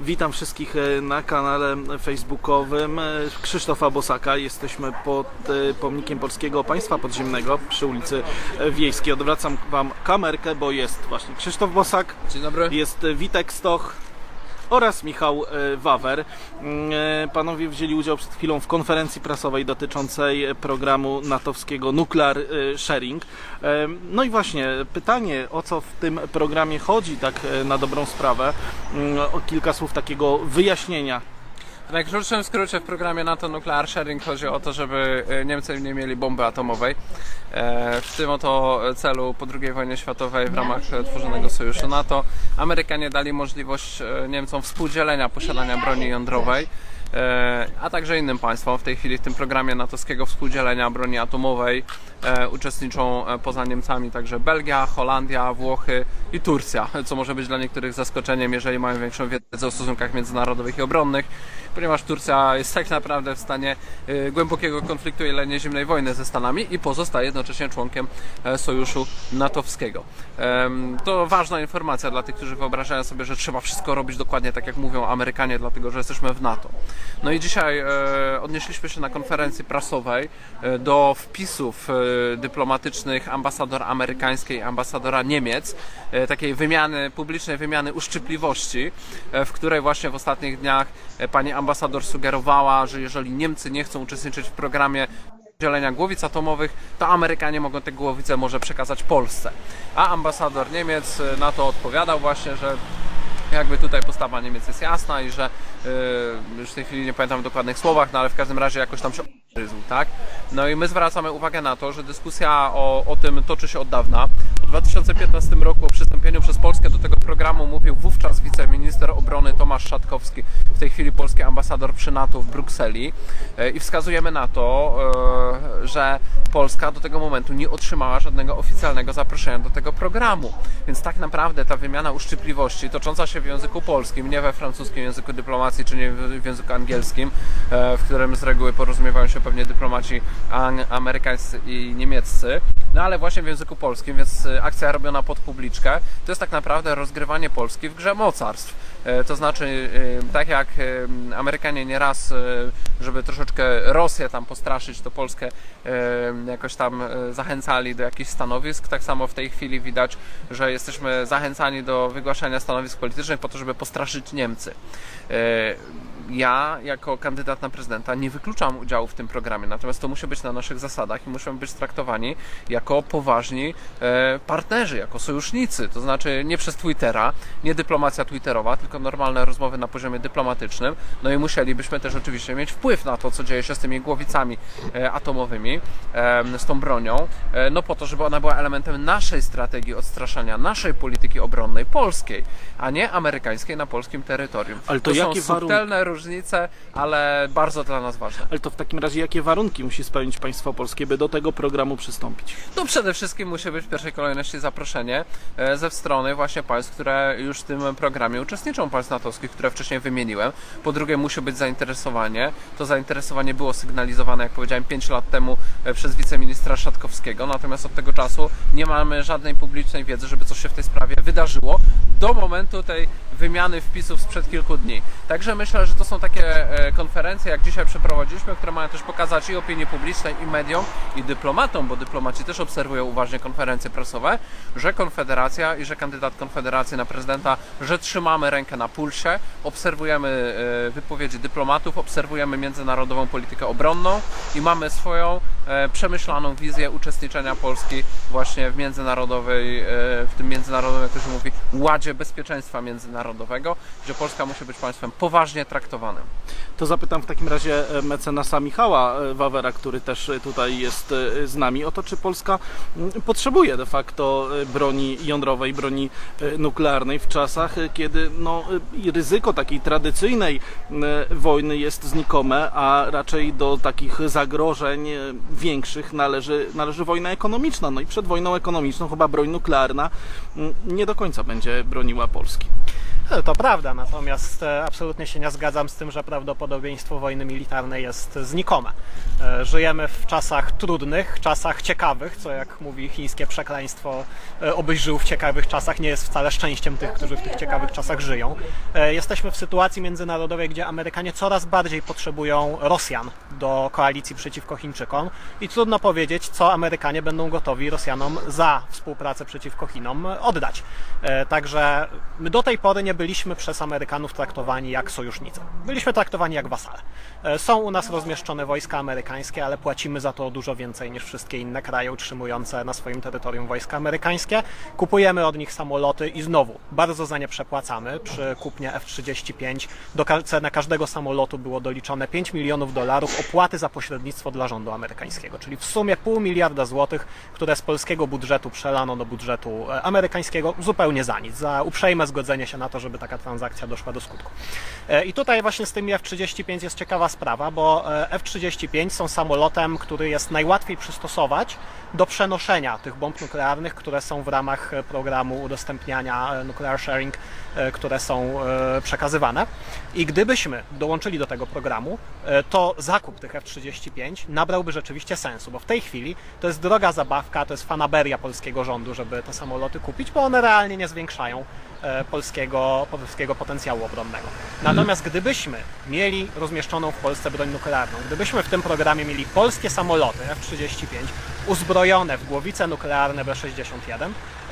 Witam wszystkich e, na kanale facebookowym e, Krzysztofa Bosaka. Jesteśmy pod e, pomnikiem Polskiego Państwa Podziemnego przy ulicy Wiejskiej. Odwracam Wam kamerkę, bo jest właśnie Krzysztof Bosak, Dzień dobry. jest Witek Stoch oraz Michał e, Wawer. Mm, e, Panowie wzięli udział przed chwilą w konferencji prasowej dotyczącej programu natowskiego Nuclear e, Sharing. No i właśnie pytanie, o co w tym programie chodzi, tak na dobrą sprawę. Mm, O kilka słów takiego wyjaśnienia. Najkrótszym skrócie w programie NATO Nuclear Sharing chodzi o to, żeby e, Niemcy nie mieli bomby atomowej. E, W tym oto celu po II wojnie światowej w ramach tworzonego sojuszu NATO Amerykanie dali możliwość e, Niemcom współdzielenia posiadania broni jądrowej. E, A także innym państwom. W tej chwili w tym programie natowskiego współdzielenia broni atomowej e, uczestniczą e, poza Niemcami także Belgia, Holandia, Włochy i Turcja, co może być dla niektórych zaskoczeniem, jeżeli mają większą wiedzę o stosunkach międzynarodowych i obronnych, ponieważ Turcja jest tak naprawdę w stanie głębokiego konfliktu i zimnej wojny ze Stanami i pozostaje jednocześnie członkiem sojuszu natowskiego. To ważna informacja dla tych, którzy wyobrażają sobie, że trzeba wszystko robić dokładnie tak, jak mówią Amerykanie, dlatego że jesteśmy w NATO. No i dzisiaj e, odnieśliśmy się na konferencji prasowej e, do wpisów e, dyplomatycznych ambasador amerykańskiej i ambasadora Niemiec, e, takiej wymiany, publicznej wymiany uszczypliwości, e, w której właśnie w ostatnich dniach e, pani ambasador sugerowała, że jeżeli Niemcy nie chcą uczestniczyć w programie dzielenia głowic atomowych, to Amerykanie mogą te głowice może przekazać Polsce. A ambasador Niemiec e, na to odpowiadał właśnie, że jakby tutaj postawa Niemiec jest jasna i że yy, już w tej chwili nie pamiętam w dokładnych słowach, no ale w każdym razie jakoś tam się tak? No i my zwracamy uwagę na to, że dyskusja o, o tym toczy się od dawna. W 2015 roku o przystąpieniu przez Polskę do tego programu mówił wówczas wiceminister obrony Tomasz Szatkowski, w tej chwili polski ambasador przy NATO w Brukseli E, i wskazujemy na to, e, że Polska do tego momentu nie otrzymała żadnego oficjalnego zaproszenia do tego programu. Więc tak naprawdę ta wymiana uszczypliwości tocząca się w języku polskim, nie we francuskim języku dyplomacji, czy nie w języku angielskim, e, w którym z reguły porozumiewają się pewnie dyplomaci amerykańscy i niemieccy, no ale właśnie w języku polskim, więc akcja robiona pod publiczkę, to jest tak naprawdę rozgrywanie Polski w grze mocarstw. E, To znaczy, e, tak jak e, Amerykanie nieraz, żeby troszeczkę Rosję tam postraszyć, to Polskę jakoś tam zachęcali do jakichś stanowisk, tak samo w tej chwili widać, że jesteśmy zachęcani do wygłaszania stanowisk politycznych po to, żeby postraszyć Niemcy. Ja, jako kandydat na prezydenta, nie wykluczam udziału w tym programie, natomiast to musi być na naszych zasadach i muszą być traktowani jako poważni e, partnerzy, jako sojusznicy, to znaczy nie przez Twittera, nie dyplomacja twitterowa, tylko normalne rozmowy na poziomie dyplomatycznym. No i musielibyśmy też oczywiście mieć wpływ na to, co dzieje się z tymi głowicami e, atomowymi, z tą bronią, e, no po to, żeby ona była elementem naszej strategii odstraszania, naszej polityki obronnej, polskiej, a nie amerykańskiej na polskim terytorium. Ale to są jakie warunki- subtelne różnice, ale bardzo dla nas ważne. Ale to w takim razie jakie warunki musi spełnić państwo polskie, by do tego programu przystąpić? No przede wszystkim musi być w pierwszej kolejności zaproszenie e, ze strony właśnie państw, które już w tym programie uczestniczą, państw natowskich, które wcześniej wymieniłem. Po drugie musi być zainteresowanie. To zainteresowanie było sygnalizowane, jak powiedziałem, 5 lat temu e, przez wiceministra Szatkowskiego, natomiast od tego czasu nie mamy żadnej publicznej wiedzy, żeby coś się w tej sprawie wydarzyło do momentu tej wymiany wpisów sprzed kilku dni. Także myślę, że to są takie e, konferencje, jak dzisiaj przeprowadziliśmy, które mają też pokazać i opinii publicznej, i mediom, i dyplomatom, bo dyplomaci też obserwują uważnie konferencje prasowe, że Konfederacja i że kandydat Konfederacji na prezydenta, że trzymamy rękę na pulsie, obserwujemy e, wypowiedzi dyplomatów, obserwujemy międzynarodową politykę obronną i mamy swoją e, przemyślaną wizję uczestniczenia Polski właśnie w międzynarodowej, w tym międzynarodowym, jak to się mówi, ładzie bezpieczeństwa międzynarodowego, że Polska musi być państwem poważnie traktowanym. To zapytam w takim razie e, mecenasa Michała e, Wawera, który też tutaj jest e, z nami, o to, czy Polska mm, potrzebuje de facto broni jądrowej, broni nuklearnej w czasach, kiedy no, ryzyko takiej tradycyjnej wojny jest znikome, a raczej do takich zagrożeń większych należy, należy wojna ekonomiczna. No i przed wojną ekonomiczną chyba broń nuklearna mm, nie do końca będzie broniła Polski. E, To prawda, natomiast e, absolutnie się nie zgadzam z tym, że prawdopodobieństwo wojny militarnej jest znikome. E, Żyjemy w czasach trudnych, czasach ciekawych, co jak mówi chińskie przekleństwo, e, obyś żył w ciekawych czasach, nie jest wcale szczęściem tych, którzy w tych ciekawych czasach żyją. Jesteśmy w sytuacji międzynarodowej, gdzie Amerykanie coraz bardziej potrzebują Rosjan do koalicji przeciwko Chińczykom i trudno powiedzieć, co Amerykanie będą gotowi Rosjanom za współpracę przeciwko Chinom oddać. Także my do tej pory nie byliśmy przez Amerykanów traktowani jak sojusznicy. Byliśmy traktowani jak wasale. E, Są u nas rozmieszczone wojska amerykańskie, ale płacimy za to dużo więcej niż wszystkie inne kraje utrzymujące na swoim terytorium wojska amerykańskie. Kupujemy od nich samoloty i znowu bardzo za nie przepłacamy. Przy kupnie F-35 do ceny każdego samolotu było doliczone 5 milionów dolarów opłaty za pośrednictwo dla rządu amerykańskiego, czyli w sumie pół miliarda złotych, które z polskiego budżetu przelano do budżetu e, amerykańskiego zupełnie za nic, za uprzejme zgodzenie się na to, żeby taka transakcja doszła do skutku. E, I tutaj właśnie z tymi F-35 jest ciekawa sprawa, bo e, F-35 są samolotem, który jest najłatwiej przystosować do przenoszenia tych bomb nuklearnych, które są w ramach e, programu udostępniania nuclear sharing, które są przekazywane. I gdybyśmy dołączyli do tego programu, to zakup tych F-35 nabrałby rzeczywiście sensu, bo w tej chwili to jest droga zabawka, to jest fanaberia polskiego rządu, żeby te samoloty kupić, bo one realnie nie zwiększają polskiego, polskiego potencjału obronnego. Natomiast gdybyśmy mieli rozmieszczoną w Polsce broń nuklearną, gdybyśmy w tym programie mieli polskie samoloty F-35 uzbrojone w głowice nuklearne B-61,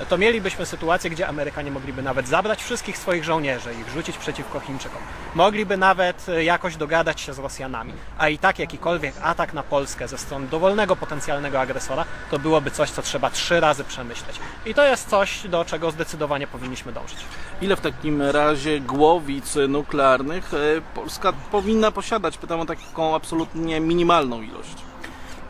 to mielibyśmy sytuację, gdzie Amerykanie mogliby nawet zabrać wszystkich swoich żołnierzy i rzucić przeciwko Chińczykom. Mogliby nawet e, jakoś dogadać się z Rosjanami. A i tak jakikolwiek atak na Polskę ze strony dowolnego potencjalnego agresora, to byłoby coś, co trzeba trzy razy przemyśleć. I to jest coś, do czego zdecydowanie powinniśmy dążyć. Ile w takim razie głowic nuklearnych e, Polska powinna posiadać? Pytam o taką absolutnie minimalną ilość.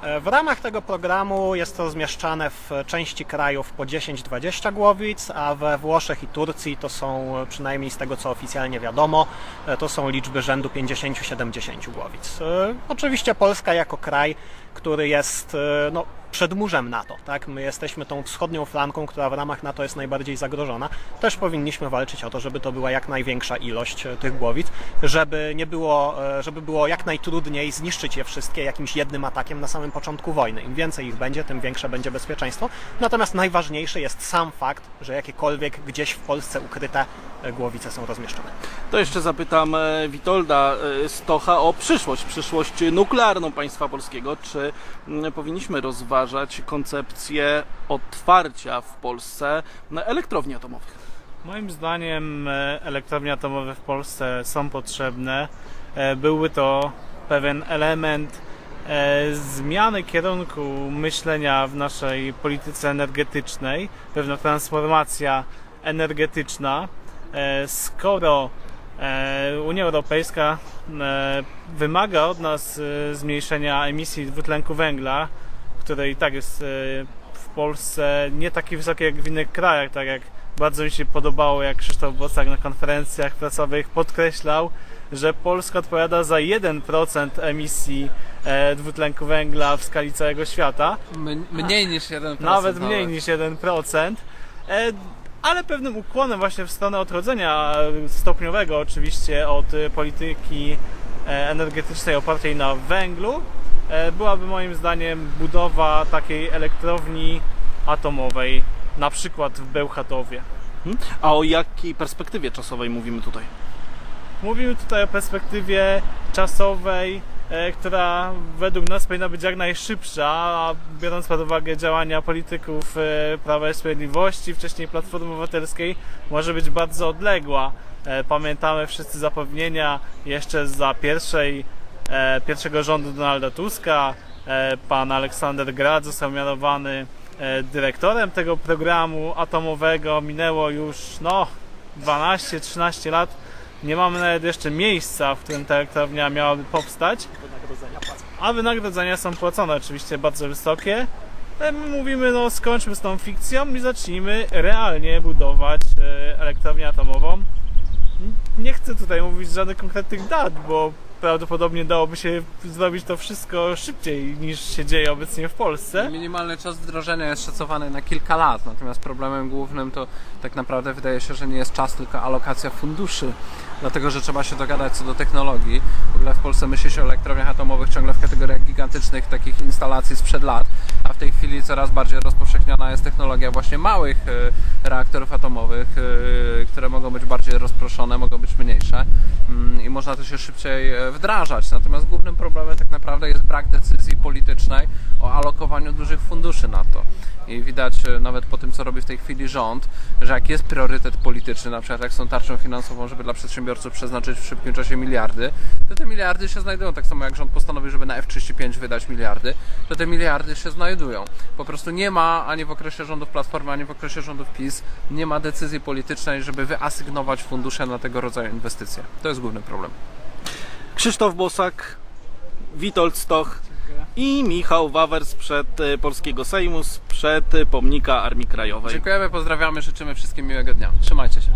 E, W ramach tego programu jest to zmieszczane w części krajów po 10-20 głowic, a we Włoszech i Turcji to są, e, przynajmniej z tego co oficjalnie wiadomo, e, to są liczby rzędu 50-70 głowic. Oczywiście Polska jako kraj, który jest no, przedmurzem NATO, tak? My jesteśmy tą wschodnią flanką, która w ramach NATO jest najbardziej zagrożona. Też powinniśmy walczyć o to, żeby to była jak największa ilość e, tych głowic, żeby nie było, e, żeby było jak najtrudniej zniszczyć je wszystkie jakimś jednym atakiem na samym początku wojny. Im więcej ich będzie, tym większe będzie bezpieczeństwo. Natomiast najważniejszy jest sam fakt, że jakiekolwiek gdzieś w Polsce ukryte e, głowice są rozmieszczone. To jeszcze zapytam Witolda Stocha o przyszłość, przyszłość nuklearną państwa polskiego. Czy mm, powinniśmy rozważać koncepcję otwarcia w Polsce elektrowni atomowych? Moim zdaniem e, elektrownie atomowe w Polsce są potrzebne. E, Byłby to pewien element e, zmiany kierunku myślenia w naszej polityce energetycznej, pewna transformacja energetyczna. Skoro Unia Europejska wymaga od nas zmniejszenia emisji dwutlenku węgla, które i tak jest e, w Polsce nie takie wysokie jak w innych krajach, tak jak bardzo mi się podobało, jak Krzysztof Bosak na konferencjach prasowych podkreślał, że Polska odpowiada za 1% emisji e, dwutlenku węgla w skali całego świata, mniej niż 1%. nawet mniej niż 1%, e, ale pewnym ukłonem właśnie w stronę odchodzenia stopniowego oczywiście od polityki energetycznej opartej na węglu byłaby moim zdaniem budowa takiej elektrowni atomowej, na przykład w Bełchatowie. Hmm? A o jakiej perspektywie czasowej mówimy tutaj? Mówimy tutaj o perspektywie czasowej, e, która według nas powinna być jak najszybsza, a biorąc pod uwagę działania polityków e, Prawa i Sprawiedliwości, wcześniej Platformy Obywatelskiej, może być bardzo odległa. E, Pamiętamy wszyscy zapewnienia jeszcze za pierwszej, e, pierwszego rządu Donalda Tuska. E, Pan Aleksander Grad został mianowany e, dyrektorem tego programu atomowego. Minęło już no, 12-13 lat. Nie mamy nawet jeszcze miejsca, w którym ta elektrownia miałaby powstać, a wynagrodzenia są płacone oczywiście bardzo wysokie. Mówimy, no skończmy z tą fikcją i zacznijmy realnie budować e, elektrownię atomową. Nie chcę tutaj mówić żadnych konkretnych dat, bo prawdopodobnie dałoby się zrobić to wszystko szybciej niż się dzieje obecnie w Polsce. Minimalny czas wdrożenia jest szacowany na kilka lat, natomiast problemem głównym to tak naprawdę wydaje się, że nie jest czas, tylko alokacja funduszy. Dlatego, że trzeba się dogadać co do technologii. W ogóle w Polsce myśli się o elektrowniach atomowych ciągle w kategoriach gigantycznych takich instalacji sprzed lat, w tej chwili coraz bardziej rozpowszechniona jest technologia właśnie małych e, reaktorów atomowych, e, które mogą być bardziej rozproszone, mogą być mniejsze mm, i można to się szybciej e, wdrażać. Natomiast głównym problemem tak naprawdę jest brak decyzji politycznej o alokowaniu dużych funduszy na to. I widać nawet po tym, co robi w tej chwili rząd, że jak jest priorytet polityczny, na przykład jak są tarczą finansową, żeby dla przedsiębiorców przeznaczyć w szybkim czasie miliardy, to te miliardy się znajdują. Tak samo jak rząd postanowił, żeby na F-35 wydać miliardy, to te miliardy się znajdują. Po prostu nie ma ani w okresie rządów Platformy, ani w okresie rządów PiS, nie ma decyzji politycznej, żeby wyasygnować fundusze na tego rodzaju inwestycje. To jest główny problem. Krzysztof Bosak, Witold Stoch i Michał Wawer sprzed e, Polskiego Sejmu, sprzed e, pomnika Armii Krajowej. Dziękujemy, pozdrawiamy, życzymy wszystkim miłego dnia. Trzymajcie się.